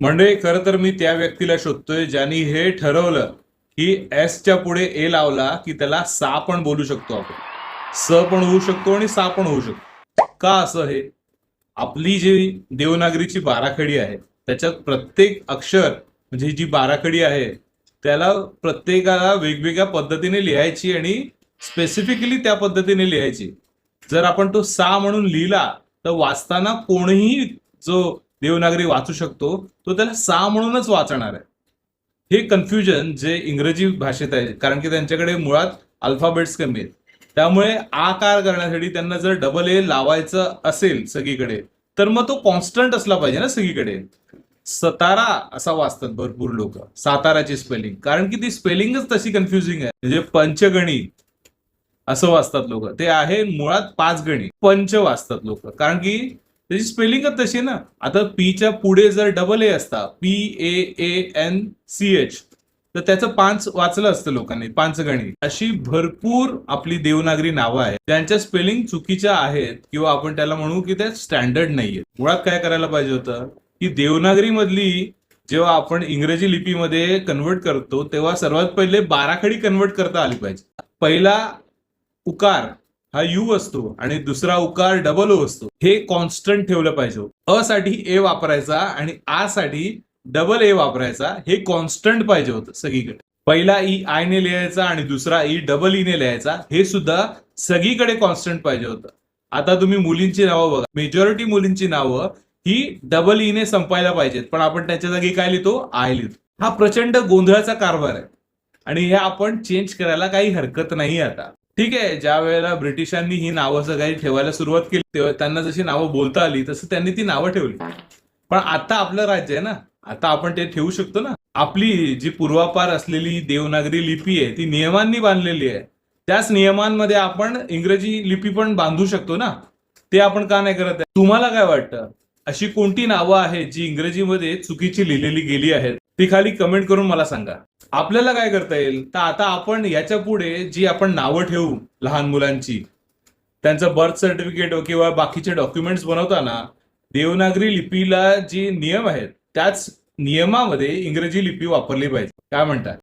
म्हणजे खरं तर मी त्या व्यक्तीला शोधतोय ज्यांनी हे ठरवलं की एसच्या पुढे ए लावला की त्याला सा पण बोलू शकतो आपण. स पण होऊ शकतो आणि सा पण होऊ शकतो. का असं हे? आपली जी देवनागरीची बाराखडी आहे त्याच्यात प्रत्येक अक्षर म्हणजे जी बाराखडी आहे त्याला प्रत्येकाला वेगवेगळ्या पद्धतीने लिहायची आणि स्पेसिफिकली त्या पद्धतीने लिहायची. जर आपण तो सा म्हणून लिहिला तर वाचताना कोणीही जो देवनागरी वाचू शकतो तो त्याला सा म्हणूनच वाचणार आहे. हे कन्फ्युजन जे इंग्रजी भाषेत आहे कारण की त्यांच्याकडे मुळात अल्फाबेट्स कमी आहेत. त्यामुळे आकार करण्यासाठी त्यांना जर डबल ए लावायचं असेल सगळीकडे तर मग तो कॉन्स्टंट असला पाहिजे ना सगळीकडे. सतारा असा वाचतात भरपूर लोक साताराची स्पेलिंग कारण की ती स्पेलिंगच तशी कन्फ्युजिंग आहे. म्हणजे पंचगणित असं वाचतात लोक. ते आहे मुळात पाच गणी पंच वाचतात लोक. कारण की त्याची स्पेलिंगच तशी ना. आता पीच्या पुढे जर डबल ए असता P A A N C H तर त्याचं पाच वाचलं असतं लोकांनी पाचगणी अशी भरपूर आपली देवनागरी नावं आहेत. त्यांच्या स्पेलिंग चुकीच्या आहेत किंवा आपण त्याला म्हणू की त्या स्टँडर्ड नाहीये मुळात काय करायला पाहिजे होतं? की देवनागरी मधली जेव्हा आपण इंग्रजी लिपीमध्ये कन्वर्ट करतो तेव्हा सर्वात पहिले बाराखडी कन्वर्ट करता आली पाहिजे. पहिला उकार हा यू असतो आणि दुसरा उकार डबल ओ असतो हे कॉन्स्टंट ठेवलं पाहिजे. अ साठी ए वापरायचा आणि आ साठी डबल ए वापरायचा हे कॉन्स्टंट पाहिजे होतं सगळीकडे. पहिला ई आय ने लिहायचा आणि दुसरा ई डबल ई ने लिहायचा हे सुद्धा सगळीकडे कॉन्स्टंट पाहिजे होतं. आता तुम्ही मुलींची नावं बघा. मेजॉरिटी मुलींची नावं ही डबल ई e ने संपायला पाहिजेत. पण आपण त्याच्या जागी काय लिहितो? आय लिहितो. हा प्रचंड गोंधळाचा कारभार आहे. आणि हे आपण चेंज करायला काही हरकत नाही आता. ठीक आहे ज्या वेळेला ब्रिटिशांनी ही नावं सगळी ठेवायला सुरुवात केली तेव्हा त्यांना जशी नावं बोलता आली तसं त्यांनी ती नावं ठेवली. पण आता आपलं राज्य आहे ना आता आपण ते ठेवू शकतो ना. आपली जी पूर्वापार असलेली देवनागरी लिपी आहे ती नियमांनी बांधलेली आहे. त्याच नियमांमध्ये आपण इंग्रजी लिपी पण बांधू शकतो ना. ते आपण का नाही करत आहे? तुम्हाला काय वाटतं? अशी कोणती नावं आहेत जी इंग्रजीमध्ये चुकीची लिहिलेली गेली आहेत? ती खाली कमेंट करून मला सांगा. आपल्याला काय करता येईल? तर आता आपण याच्यापुढे जी आपण नावं ठेवू लहान मुलांची त्यांचं बर्थ सर्टिफिकेट हो किंवा बाकीचे डॉक्युमेंट्स बनवताना देवनागरी लिपीला जी नियम आहेत त्याच नियमामध्ये इंग्रजी लिपी वापरली पाहिजे. काय म्हणतात